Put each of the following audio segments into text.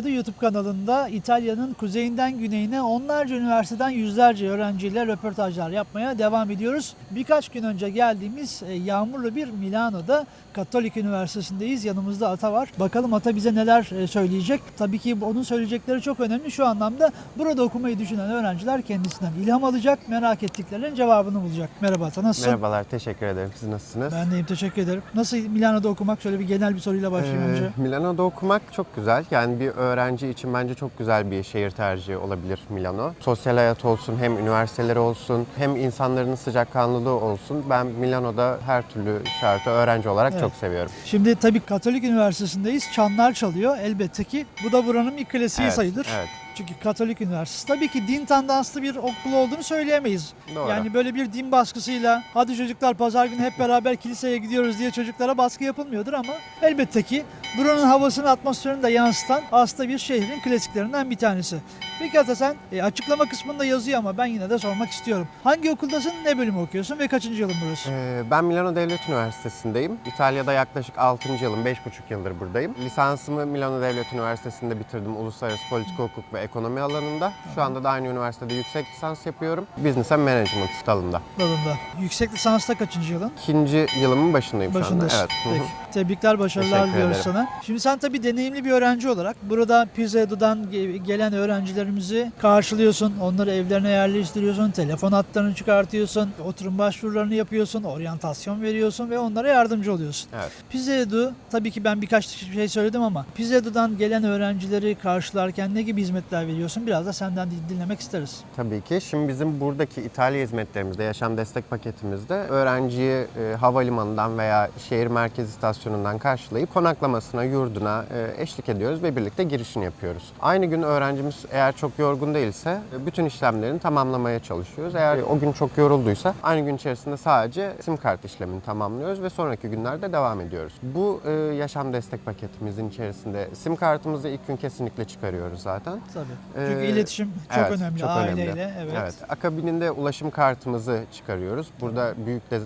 Pizzedo YouTube kanalında İtalya'nın kuzeyinden güneyine onlarca üniversiteden yüzlerce öğrenciyle röportajlar yapmaya devam ediyoruz. Birkaç gün önce geldiğimiz e, yağmurlu bir Milano'da Katolik Üniversitesi'ndeyiz. Yanımızda Ata var. Bakalım Ata bize neler e, söyleyecek. Tabii ki onun söyleyecekleri çok önemli. Şu anlamda burada okumayı düşünen öğrenciler kendisinden ilham alacak. Merak ettiklerinin cevabını bulacak. Merhaba Ata nasılsın? Merhabalar, teşekkür ederim. Siz nasılsınız? Ben deyim teşekkür ederim. Nasıl Milano'da okumak? Şöyle bir genel bir soruyla başlayayım Ee, önce. Milano'da okumak çok güzel. Yani bir öğrenci için bence çok güzel bir şehir tercihi olabilir Milano. Sosyal hayat olsun, hem üniversiteleri olsun, hem insanların sıcakkanlılığı olsun. Ben Milano'da her türlü şartı öğrenci olarak Evet. çok seviyorum. Şimdi tabii Katolik Üniversitesi'ndeyiz. Çanlar çalıyor elbette ki. Bu da buranın bir klasiği Evet, sayılır. Evet, Çünkü Katolik Üniversitesi. Tabii ki din tandanslı bir okul olduğunu söyleyemeyiz. doğru. Yani böyle bir din baskısıyla hadi çocuklar pazar günü hep beraber kiliseye gidiyoruz diye çocuklara baskı yapılmıyordur ama elbette ki buranın havasını, atmosferini de yansıtan aslında bir şehrin klasiklerinden bir tanesi. Peki Ata sen e, açıklama kısmında yazıyor ama ben yine de sormak istiyorum. Hangi okuldasın, ne bölümü okuyorsun ve kaçıncı yılın burası? Ee, Ben Milano Devlet Üniversitesi'ndeyim. İtalya'da yaklaşık 6. yılım, 5,5 yıldır buradayım. Lisansımı Milano Devlet Üniversitesi'nde bitirdim. Uluslararası Politika Hukuk ve Ekonomi alanında. Şu anda da aynı üniversitede yüksek lisans yapıyorum. Business and Management dalında. Dalında. Yüksek lisansta kaçıncı yılın? İkinci yılımın başındayım şu anda. Başındasın. Evet. Peki. Tebrikler, başarılar Teşekkür diliyoruz ederim. sana. Şimdi sen tabii deneyimli bir öğrenci olarak burada Pizzado'dan ge- gelen öğrencilerimizi karşılıyorsun. Onları evlerine yerleştiriyorsun. Telefon hatlarını çıkartıyorsun. Oturum başvurularını yapıyorsun. Oryantasyon veriyorsun ve onlara yardımcı oluyorsun. Evet. Pizzado, tabii ki ben birkaç şey söyledim ama Pizzado'dan gelen öğrencileri karşılarken ne gibi hizmetler veriyorsun? Biraz da senden din- dinlemek isteriz. Tabii ki. Şimdi bizim buradaki İtalya hizmetlerimizde, yaşam destek paketimizde öğrenciyi e, havalimanından veya şehir merkez istasyonundan karşılayıp konaklamasına, yurduna e, eşlik ediyoruz ve birlikte girişini yapıyoruz. Aynı gün öğrencimiz eğer çok yorgun değilse e, bütün işlemlerini tamamlamaya çalışıyoruz. Eğer o gün çok yorulduysa aynı gün içerisinde sadece sim kart işlemini tamamlıyoruz ve sonraki günlerde devam ediyoruz. Bu e, yaşam destek paketimizin içerisinde sim kartımızı ilk gün kesinlikle çıkarıyoruz zaten. Tabii. Çünkü Ee, iletişim çok evet, önemli çok aileyle. önemli. Evet. Evet. Akabininde ulaşım kartımızı çıkarıyoruz. Burada büyük de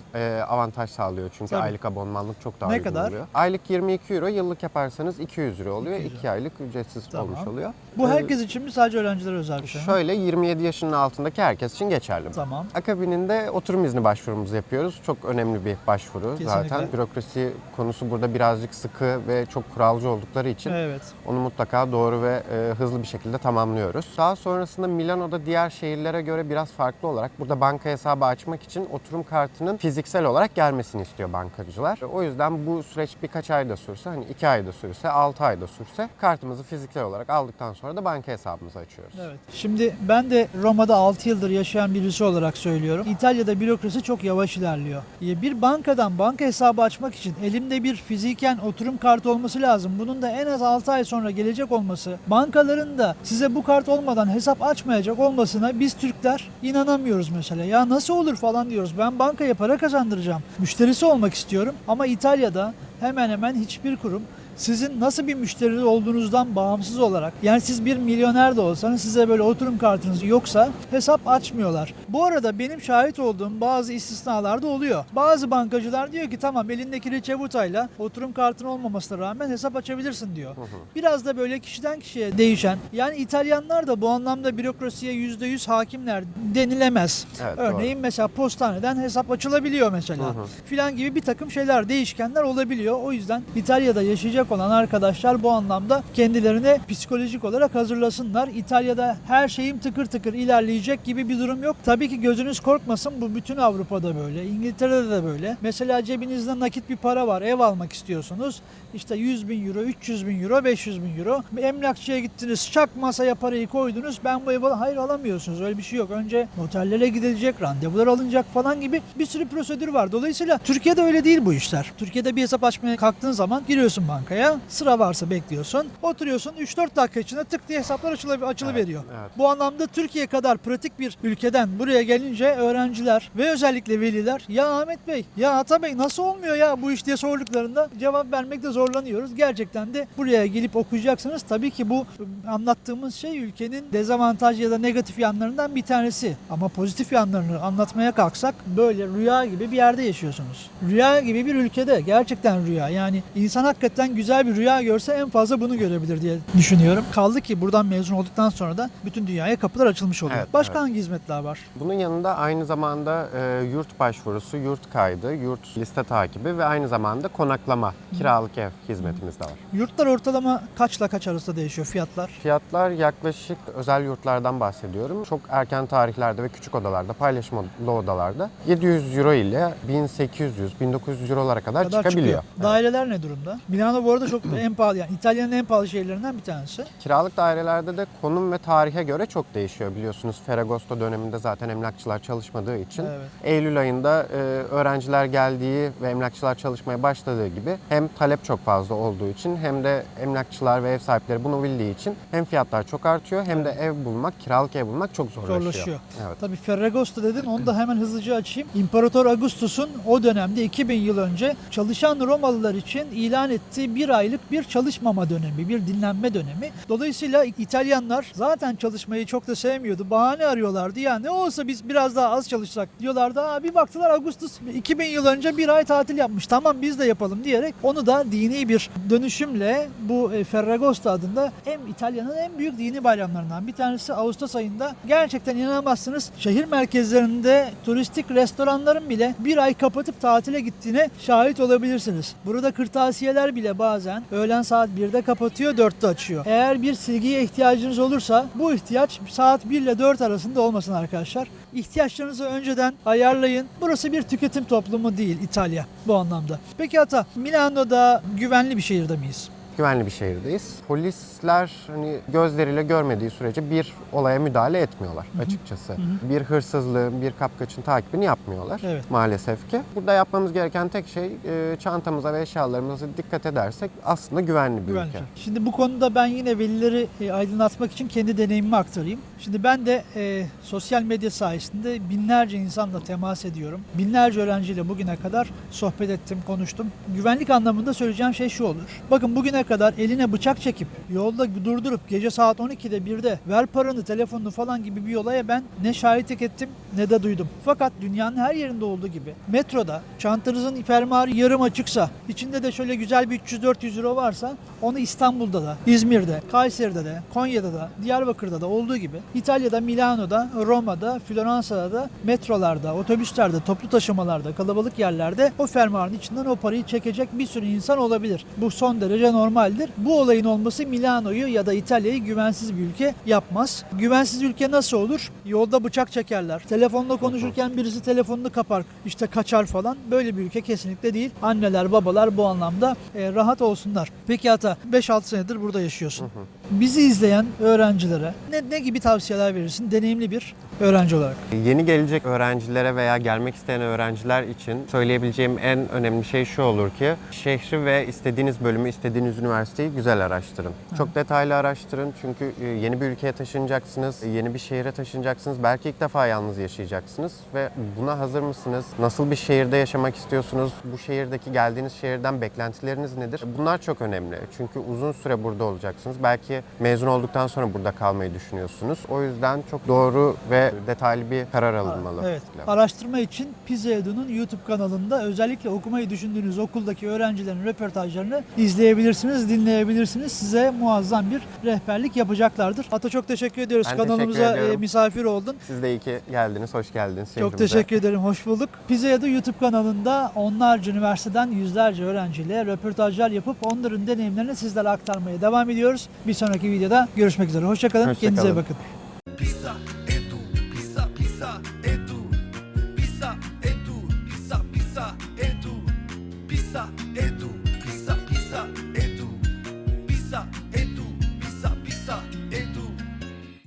avantaj sağlıyor çünkü Tabii. aylık abonmanlık çok daha Ne uygun kadar? Oluyor. Aylık 22 euro, yıllık yaparsanız 200 euro oluyor. 200 euro. 2 aylık ücretsiz Tamam. olmuş oluyor. Bu Ee, herkes için mi sadece öğrencilere özel bir şey mi? Şöyle 27 yaşının altındaki herkes için geçerli. bu. Tamam. Akabininde oturum izni başvurumuzu yapıyoruz. Çok önemli bir başvuru Kesinlikle. zaten. Bürokrasi konusu burada birazcık sıkı ve çok kuralcı oldukları için Evet. onu mutlaka doğru ve e, hızlı bir şekilde tamamlıyoruz. Daha sonrasında Milano'da diğer şehirlere göre biraz farklı olarak burada banka hesabı açmak için oturum kartının fiziksel olarak gelmesini istiyor bankacılar. O yüzden bu süreç birkaç ayda sürse, hani 2 ayda sürse, 6 ayda sürse kartımızı fiziksel olarak aldıktan sonra da banka hesabımızı açıyoruz. Evet. Şimdi ben de Roma'da 6 yıldır yaşayan birisi olarak söylüyorum. İtalya'da bürokrasi çok yavaş ilerliyor. E, Bir bankadan banka hesabı açmak için elimde bir fiziken oturum kartı olması lazım. Bunun da en az 6 ay sonra gelecek olması. Bankaların da size bu kart olmadan hesap açmayacak olmasına biz Türkler inanamıyoruz mesela. Ya nasıl olur falan diyoruz. Ben bankaya para kazandıracağım. Müşterisi olmak istiyorum. Ama İtalya'da hemen hemen hiçbir kurum sizin nasıl bir müşteri olduğunuzdan bağımsız olarak yani siz bir milyoner de olsanız size böyle oturum kartınız yoksa hesap açmıyorlar. Bu arada benim şahit olduğum bazı istisnalar da oluyor. Bazı bankacılar diyor ki tamam elindeki reçevutayla oturum kartın olmamasına rağmen hesap açabilirsin diyor. Biraz da böyle kişiden kişiye değişen. Yani İtalyanlar da bu anlamda bürokrasiye %100 hakimler denilemez. Evet, Örneğin mesela postaneden hesap açılabiliyor mesela. Filan gibi bir takım şeyler, değişkenler olabiliyor. O yüzden İtalya'da yaşayacak olan arkadaşlar bu anlamda kendilerine psikolojik olarak hazırlasınlar. İtalya'da her şeyim tıkır tıkır ilerleyecek gibi bir durum yok. Tabii ki gözünüz korkmasın bu bütün Avrupa'da böyle. İngiltere'de de böyle. Mesela cebinizde nakit bir para var. Ev almak istiyorsunuz. İşte 100 bin euro, 300 bin euro, 500 bin euro. Emlakçıya gittiniz, çak masaya parayı koydunuz. Ben bu evi hayır alamıyorsunuz. Öyle bir şey yok. Önce noterlere gidilecek, randevular alınacak falan gibi bir sürü prosedür var. Dolayısıyla Türkiye'de öyle değil bu işler. Türkiye'de bir hesap açmaya kalktığın zaman giriyorsun bankaya. Sıra varsa bekliyorsun. Oturuyorsun 3-4 dakika içinde tık diye hesaplar açılı, açılıveriyor. Evet, evet. Bu anlamda Türkiye kadar pratik bir ülkeden buraya gelince öğrenciler ve özellikle veliler ya Ahmet Bey ya Ata Bey nasıl olmuyor ya bu iş diye sorduklarında cevap vermekte zorlanıyoruz. Gerçekten de buraya gelip okuyacaksınız. Tabii ki bu anlattığımız şey ülkenin dezavantaj ya da negatif yanlarından bir tanesi. Ama pozitif yanlarını anlatmaya kalksak böyle rüya gibi bir yerde yaşıyorsunuz. Rüya gibi bir ülkede gerçekten rüya. Yani insan hakikaten güzel güzel bir rüya görse en fazla bunu görebilir diye düşünüyorum. Kaldı ki buradan mezun olduktan sonra da bütün dünyaya kapılar açılmış oluyor. Evet, Başka evet. hangi hizmetler var? Bunun yanında aynı zamanda e, yurt başvurusu, yurt kaydı, yurt liste takibi ve aynı zamanda konaklama, kiralık ev hizmetimiz de var. Yurtlar ortalama kaçla kaç arasında değişiyor fiyatlar? Fiyatlar yaklaşık özel yurtlardan bahsediyorum. Çok erken tarihlerde ve küçük odalarda, paylaşımlı odalarda 700 euro ile 1800-1900 eurolara kadar, kadar çıkabiliyor. çıkıyor. Daireler ne durumda? Milano bu arada çok en pahalı yani İtalya'nın en pahalı şehirlerinden bir tanesi. Kiralık dairelerde de konum ve tarihe göre çok değişiyor biliyorsunuz. Ferragosto döneminde zaten emlakçılar çalışmadığı için Evet. Eylül ayında e, öğrenciler geldiği ve emlakçılar çalışmaya başladığı gibi hem talep çok fazla olduğu için hem de emlakçılar ve ev sahipleri bunu bildiği için hem fiyatlar çok artıyor hem de ev bulmak, kiralık ev bulmak çok zorlaşıyor. Zorlaşıyor. Evet. Tabii Ferragosto dedin onu da hemen hızlıca açayım. İmparator Augustus'un o dönemde 2000 yıl önce çalışan Romalılar için ilan ettiği bir aylık bir çalışmama dönemi, bir dinlenme dönemi. Dolayısıyla İtalyanlar zaten çalışmayı çok da sevmiyordu. Bahane arıyorlardı. Ya ne olsa biz biraz daha az çalışsak diyorlardı. Aa, bir baktılar Ağustos 2000 yıl önce bir ay tatil yapmış. Tamam biz de yapalım diyerek onu da dini bir dönüşümle bu e, Ferragosto adında hem İtalya'nın en büyük dini bayramlarından bir tanesi Ağustos ayında gerçekten inanamazsınız şehir merkezlerinde turistik restoranların bile bir ay kapatıp tatile gittiğine şahit olabilirsiniz. Burada kırtasiyeler bile bazen öğlen saat 1'de kapatıyor 4'te açıyor. Eğer bir silgiye ihtiyacınız olursa bu ihtiyaç saat 1 ile 4 arasında olmasın arkadaşlar. İhtiyaçlarınızı önceden ayarlayın. Burası bir tüketim toplumu değil İtalya bu anlamda. Peki Ata Milano'da güvenli bir şehirde miyiz? Güvenli bir şehirdeyiz. Polisler hani gözleriyle görmediği sürece bir olaya müdahale etmiyorlar açıkçası. Bir hırsızlığın, bir kapkaçın takibini yapmıyorlar Evet. maalesef ki. Burada yapmamız gereken tek şey e, çantamıza ve eşyalarımıza dikkat edersek aslında güvenli bir Güvenli. ülke. Şimdi bu konuda ben yine velileri e, aydınlatmak için kendi deneyimimi aktarayım. Şimdi ben de e, sosyal medya sayesinde binlerce insanla temas ediyorum. Binlerce öğrenciyle bugüne kadar sohbet ettim, konuştum. Güvenlik anlamında söyleyeceğim şey şu olur. Bakın bugüne kadar eline bıçak çekip yolda durdurup gece saat 12'de 1'de ver paranı, telefonunu falan gibi bir olaya ben ne şahitlik ettim ne de duydum. Fakat dünyanın her yerinde olduğu gibi metroda çantanızın fermuarı yarım açıksa, içinde de şöyle güzel bir 300-400 euro varsa onu İstanbul'da da, İzmir'de, Kayseri'de de, Konya'da da, Diyarbakır'da da olduğu gibi İtalya'da, Milano'da, Roma'da, Floransa'da da metrolarda, otobüslerde, toplu taşımalarda, kalabalık yerlerde o fermuarın içinden o parayı çekecek bir sürü insan olabilir. Bu son derece normaldir. Bu olayın olması Milano'yu ya da İtalya'yı güvensiz bir ülke yapmaz. Güvensiz ülke nasıl olur? Yolda bıçak çekerler. Telefonla konuşurken birisi telefonunu kapar, işte kaçar falan. Böyle bir ülke kesinlikle değil. Anneler, babalar bu anlamda e, rahat olsunlar. Peki Ata, 5-6 senedir burada yaşıyorsun. Bizi izleyen öğrencilere ne, ne gibi tavsiyeler verirsin deneyimli bir öğrenci olarak? Yeni gelecek öğrencilere veya gelmek isteyen öğrenciler için söyleyebileceğim en önemli şey şu olur ki şehri ve istediğiniz bölümü, istediğiniz üniversiteyi güzel araştırın. Çok detaylı araştırın çünkü e, yeni bir ülkeye taşınacaksınız, e, yeni bir şehre taşınacaksınız. Belki ilk defa yalnız yaşayacaksınız ve buna hazır mısınız? Nasıl bir şehirde yaşamak istiyorsunuz? Bu şehirdeki geldiğiniz şehirden beklentileriniz nedir? Bunlar çok önemli. Çünkü uzun süre burada olacaksınız. Belki mezun olduktan sonra burada kalmayı düşünüyorsunuz. O yüzden çok doğru ve detaylı bir karar alınmalı. Evet. Araştırma için Pizza Edu'nun YouTube kanalında özellikle okumayı düşündüğünüz okuldaki öğrencilerin röportajlarını izleyebilirsiniz, dinleyebilirsiniz. Size muazzam bir rehberlik yapacaklardır. Ata çok teşekkür ediyoruz. Ben teşekkür Kanalımıza e, misafir oldun. Siz de iyi ki geldiniz, hoş geldiniz Çok şehrimize. teşekkür ederim. Hoş bulduk. Pizza Edu YouTube kanalında onlarca üniversiteden yüzlerce öğrenciyle röportajlar yapıp onların deneyimlerini sizlere aktarmaya devam ediyoruz. Bir sonraki videoda görüşmek üzere. Hoşçakalın. Hoşça Kendinize bakın.